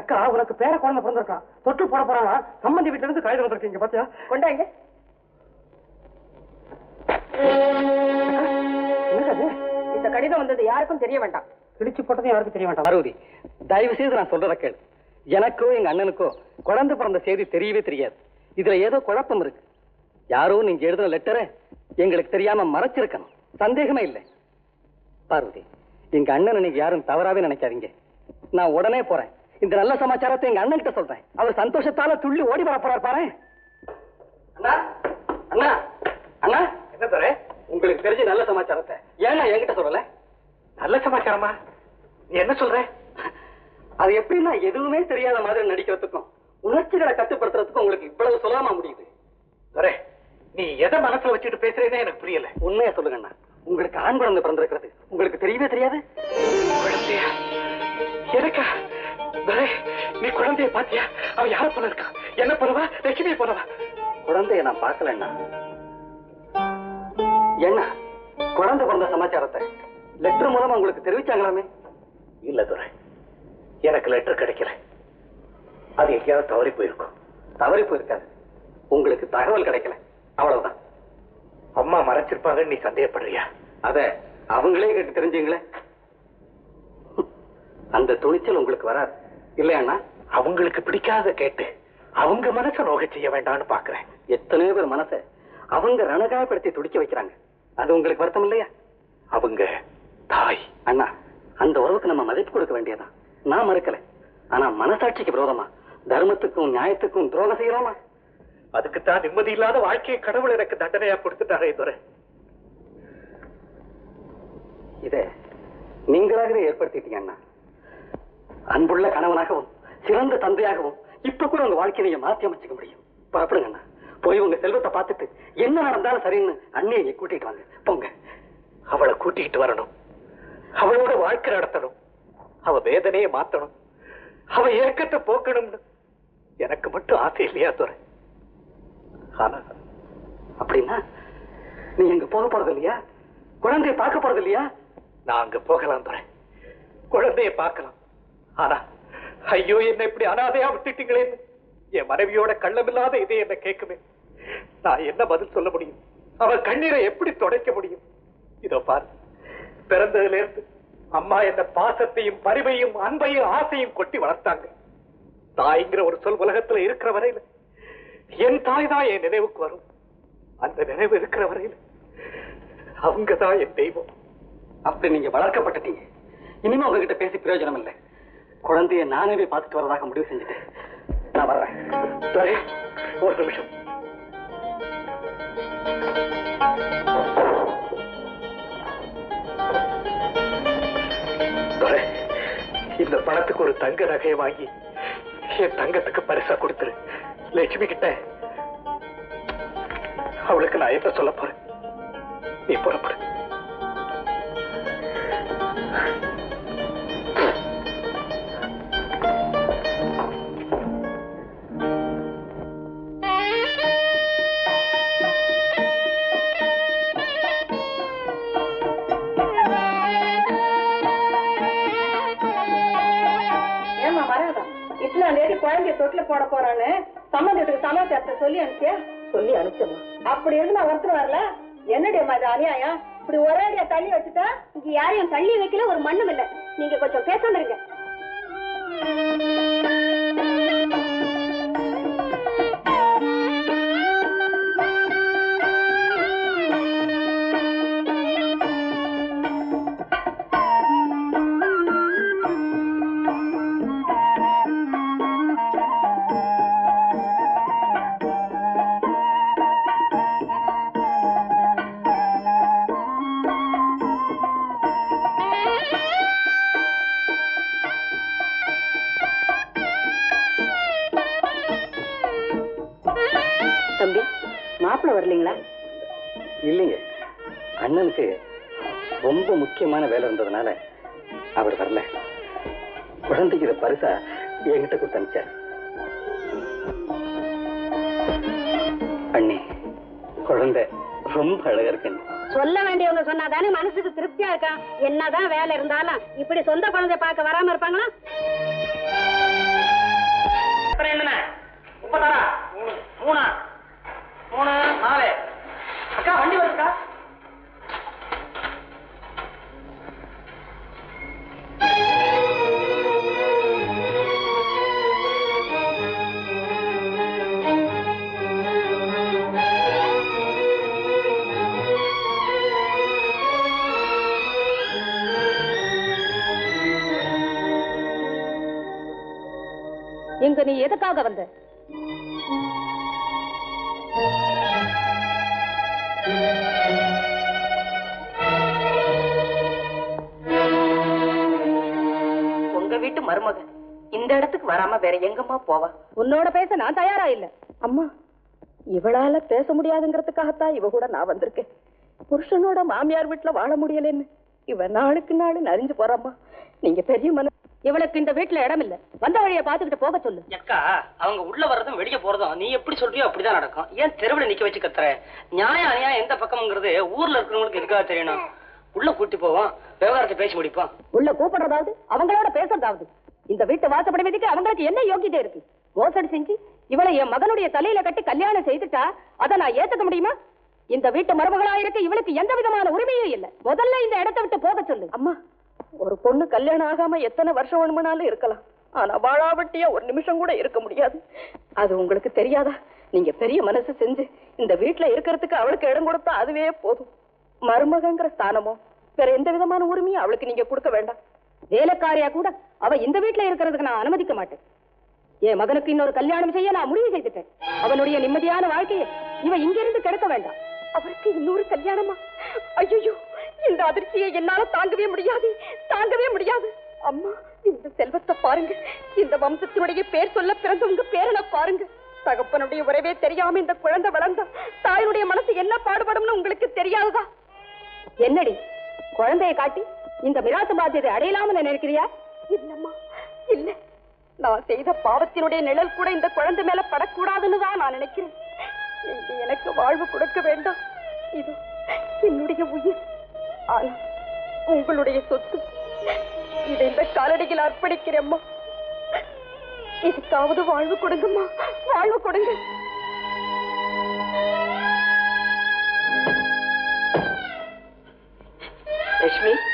அக்கா உனக்கு பேர குழந்தை பிறந்திருக்கான் தொட்டு போட போறாங்க சம்பந்தி வீட்டுல இருந்து காகிதம் வந்திருக்கீங்க பாத்தியா? கொண்டாங்க. என்னது? இந்த கடிதம் வந்தது யாருக்கும் தெரிய வேண்டாம். கிழிச்சு போட்டதும் யாருக்கும் தெரிய வேண்டாம். பார்வதி தயவு செய்து நான் சொல்றத கேளு. எனக்கோ எங்க அண்ணனுக்கோ குழந்தை பிறந்த செய்தி தெரியவே தெரியாது. இதுல ஏதோ குழப்பம் இருக்கு. யாரோ நீங்க எழுதின லெட்டரை எங்களுக்கு தெரியாம மறைச்சிருக்கணும். சந்தேகமே இல்லை. பார்வதி எங்க அண்ணனை நீங்க யாரும் தவறாவே நினைக்காதீங்க. நான் உடனே போறேன். இந்த நல்ல சமாச்சாரத்தை எங்க அண்ணன் கிட்ட சொல்றேன். அவர் சந்தோஷத்தால துள்ளி ஓடி வர போறார் பாரு. அண்ணா அண்ணா அண்ணா. என்ன தர உங்களுக்கு தெரிஞ்ச நல்ல சமாச்சாரத்தை ஏன்னா என்கிட்ட சொல்லல? நல்ல சமாச்சாரமா? நீ என்ன சொல்ற? அது எப்படின்னா எதுவுமே தெரியாத மாதிரி நடிக்கிறதுக்கும் உணர்ச்சிகளை கட்டுப்படுத்துறதுக்கும் உங்களுக்கு இவ்வளவு சுலபமா முடியுது. துரை நீ எதை மனசுல வச்சுட்டு பேசுறேன்னு எனக்கு புரியல. உண்மையா சொல்லுங்கண்ணா உங்களுக்கு ஆண் குழந்தை பிறந்திருக்கிறது. உங்களுக்கு தெரியவே தெரியாது? எனக்கா? துரை நீ குழந்தைய பாத்தியா? அவன் யார போல இருக்கான் என்ன போலவா? லட்சுமியை போலவா? குழந்தைய நான் பார்க்கல அண்ணா என்ன குழந்தை பிறந்த சமாச்சாரத்தை லெட்டர் மூலமா உங்களுக்கு தெரிவிச்சாங்களாமே? இல்ல துரை எனக்கு லெட்டர் கிடைக்கல. அது எங்கேயாவது தவறி போயிருக்கும். தவறி போயிருக்காது. உங்களுக்கு தகவல் கிடைக்கல. அவ்வளவுதான். அம்மா மறைச்சிருப்பாங்கன்னு நீ சந்தேகப்படுறியா? அத அவங்களே கேட்டு தெரிஞ்சுங்களே அந்த துணிச்சல் உங்களுக்கு வராது. இல்லையாண்ணா அவங்களுக்கு பிடிக்காத கேட்டு. அவங்க மனசை நோக செய்ய வேண்டாம்னு பாக்குறேன் எத்தனையோ பேர் மனசை அவங்க ரணகாயப்படுத்தி துடிக்க வைக்கிறாங்க. அது உங்களுக்கு வருத்தம் இல்லையா? அவங்க தாய். அண்ணா அந்த உறவுக்கு நம்ம மதிப்பு கொடுக்க வேண்டியதான் நான் மறுக்கல. ஆனா மனசாட்சிக்கு விரோதமா? தர்மத்துக்கும் நியாயத்துக்கும் துரோகம் செய்யலாமா அதுக்குத்தான் நிம்மதி இல்லாத வாழ்க்கையை கடவுள் எனக்கு தண்டனையா கொடுத்துட்டாரே துறை இத நீங்களாகவே ஏற்படுத்திட்டீங்க அண்ணா. அன்புள்ள கணவனாகவும் சிறந்த தந்தையாகவும் இப்ப கூட உங்க வாழ்க்கையை மாற்றி மாத்தி அமைச்சுக்க முடியும். புறப்படுங்க அண்ணா. போய் உங்க செல்வத்தை பார்த்துட்டு என்ன நடந்தாலும் சரின்னு அண்ணியை கூட்டிட்டு வாங்க. போங்க. அவளை கூட்டிட்டு வரணும். அவளோட வாழ்க்கை நடத்தணும். அவ வேதனையை மாத்தணும். அவ ஏக்கத்தை போக்கணும்னு எனக்கு மட்டும் ஆசை இல்லையா துறை ஆனா அப்படின்னா நீ எங்க போக போறது இல்லையா? குழந்தைய பார்க்க போறது இல்லையா? நான் அங்க போகலாம் துறை குழந்தைய பார்க்கலாம். ஆனா ஐயோ என்ன இப்படி அனாதையா விட்டுட்டீங்களேன்னு என் மனைவியோட கள்ளமில்லாத இதே என்ன கேட்குமே. நான் என்ன பதில் சொல்ல முடியும்? அவன் கண்ணீரை எப்படி துடைக்க முடியும்? இதோ பாரு பிறந்ததுல இருந்து அம்மா என்ன பாசத்தையும் பரிவையும் அன்பையும் ஆசையும் கொட்டி வளர்த்தாங்க. தாய்ங்கிற ஒரு சொல் உலகத்துல இருக்கிற வரையில என் தாய் தான் என் நினைவுக்கு வரும். அந்த நினைவு இருக்கிற வரையில அவங்க தான் என் தெய்வம். அப்படி நீங்க வளர்க்கப்பட்டுட்டீங்க. இனிமே உங்ககிட்ட பேசி பிரயோஜனம் இல்லை குழந்தைய நானே பார்த்துட்டு வரதாக முடிவு செஞ்சுட்டேன். நான் வர்றேன். துரை, ஒரு நிமிஷம். துரை, இந்த பணத்துக்கு ஒரு தங்க நகையை வாங்கி என் தங்கத்துக்கு பரிசா கொடுத்துரு. லட்சுமி கிட்ட அவளுக்கு நான் என்ன சொல்ல போறேன்? நீ புறப்படு. மரகதம் இத்தனை தேதி குழந்தைய தொட்டில போட போறான்னு சம்மந்தத்துக்கு சமாச்சாரத்தை சொல்லி அனுப்பிச்சியா சொல்லி அனுப்பிச்சமா அப்படி இருந்து நான் ஒருத்தர் வரல? என்னடி அம்மா இது அநியாயம்? இப்படி ஒரே அடியா தள்ளி வச்சுட்டா இங்க யாரையும் தள்ளி வைக்கல ஒரு மண்ணும் இல்ல. நீங்க கொஞ்சம் பேசாம இருங்க. மாப்பிள்ள வரலீங்களா? இல்லைங்க. அண்ணனுக்கு ரொம்ப முக்கியமான வேலை இருந்ததுனால அவர் வரல. குழந்தைக்கு இதை பரிசா என்கிட்ட கொடுத்து அனுப்பிச்சார். அண்ணி குழந்தை ரொம்ப அழகா இருக்கு. சொல்ல வேண்டியவங்க சொன்னாதானே மனசுக்கு திருப்தியா இருக்கான் என்னதான் வேலை இருந்தாலும் இப்படி சொந்த குழந்தை பார்க்க வராம இருப்பாங்களா? முப்பத்தாறா? மூணா. மூணு? நாலு அக்கா வண்டி வருதுக்கா? எங்க நீ எதுக்காக வந்த? உங்க வீட்டு மருமக இந்த இடத்துக்கு வராம வேற எங்கம்மா போவா? உன்னோட பேச நான் தயாரா இல்ல. அம்மா இவளால பேச முடியாதுங்கிறதுக்காகத்தான் இவ கூட நான் வந்திருக்கேன். புருஷனோட மாமியார் வீட்டுல வாழ முடியலன்னு. இவ நாளுக்கு நாள் நரிஞ்சு போறாம்மா. நீங்க பெரிய மன இவளுக்கு இந்த வீட்டுல இடம் இல்ல. வந்த வழிய பாத்துக்கிட்டு போக சொல்லு. அக்கா அவங்க உள்ள வர்றதும் வெளிய போறதும் நீ எப்படி சொல்றியோ அப்படிதான் நடக்கும். ஏன் தெருவுல நிக்க வச்சு கத்துற? நியாயம் அநியாயம் எந்த பக்கம்ங்கிறது ஊர்ல இருக்கிறவங்களுக்கு எதுக்காக தெரியணும்? உள்ள கூட்டி போவோம். விவகாரத்தை பேசி முடிப்போம். உள்ள கூப்பிடுறதாவது அவங்களோட பேசுறதாவது. இந்த வீட்டு வாசப்படி மீதுக்கு அவங்களுக்கு என்ன யோகியதை இருக்கு? மோசடி செஞ்சு இவளை என் மகனுடைய தலையில கட்டி கல்யாணம் செய்துட்டா அதை நான் ஏத்துக்க முடியுமா? இந்த வீட்டு மருமகளா இருக்க இவளுக்கு எந்த விதமான உரிமையும் இல்ல. முதல்ல இந்த இடத்தை விட்டு போக சொல்லு. அம்மா ஒரு பொண்ணு கல்யாணம் ஆகாம எத்தனை வருஷம் வேணுமானாலும் இருக்கலாம். ஆனா வாழாவட்டியா ஒரு நிமிஷம் கூட இருக்க முடியாது. அது உங்களுக்கு தெரியாதா? நீங்க பெரிய மனசு செஞ்சு இந்த வீட்டுல இருக்கிறதுக்கு அவளுக்கு இடம் கொடுத்தா அதுவே போதும். மருமகங்கிற ஸ்தானமோ வேற எந்த விதமான உரிமையும் அவளுக்கு நீங்க கொடுக்க வேண்டாம். வேலைக்காரியா கூட அவ இந்த வீட்டுல இருக்கிறதுக்கு நான் அனுமதிக்க மாட்டேன். என் மகனுக்கு இன்னொரு கல்யாணம் செய்ய நான் முடிவு செய்துட்டேன். அவனுடைய நிம்மதியான வாழ்க்கையை இவ இங்க இருந்து கெடுக்க வேண்டாம். அவருக்கு இன்னொரு கல்யாணமா? ஐயோ இந்த அதிர்ச்சியை என்னால தாங்கவே முடியாது. தாங்கவே முடியாது. அம்மா இந்த செல்வத்தை பாருங்க. இந்த வம்சத்தினுடைய பேர் சொல்ல பிறந்த உங்க பேரனை பாருங்க. தகப்பனுடைய உறவே தெரியாம இந்த குழந்தை வளர்ந்தா தாயினுடைய மனசு என்ன பாடுபடும்னு உங்களுக்கு தெரியாததா? என்னடி? குழந்தையை காட்டி இந்த மிராசு பாத்தியத்தை அடையலாம்னு நினைக்கிறியா? இல்லம்மா இல்ல. நான் செய்த பாவத்தினுடைய நிழல் கூட இந்த குழந்தை மேல படக்கூடாதுன்னு தான் நான் நினைக்கிறேன். நீங்க எனக்கு வாழ்வு கொடுக்க வேண்டாம். இது என்னுடைய உயிர். ஆனா உங்களுடைய சொத்து. இதை இந்த காலடியில் அர்ப்பணிக்கிறேம்மா. இதுக்காவது வாழ்வு கொடுங்கம்மா. வாழ்வு கொடுங்க. லட்சுமி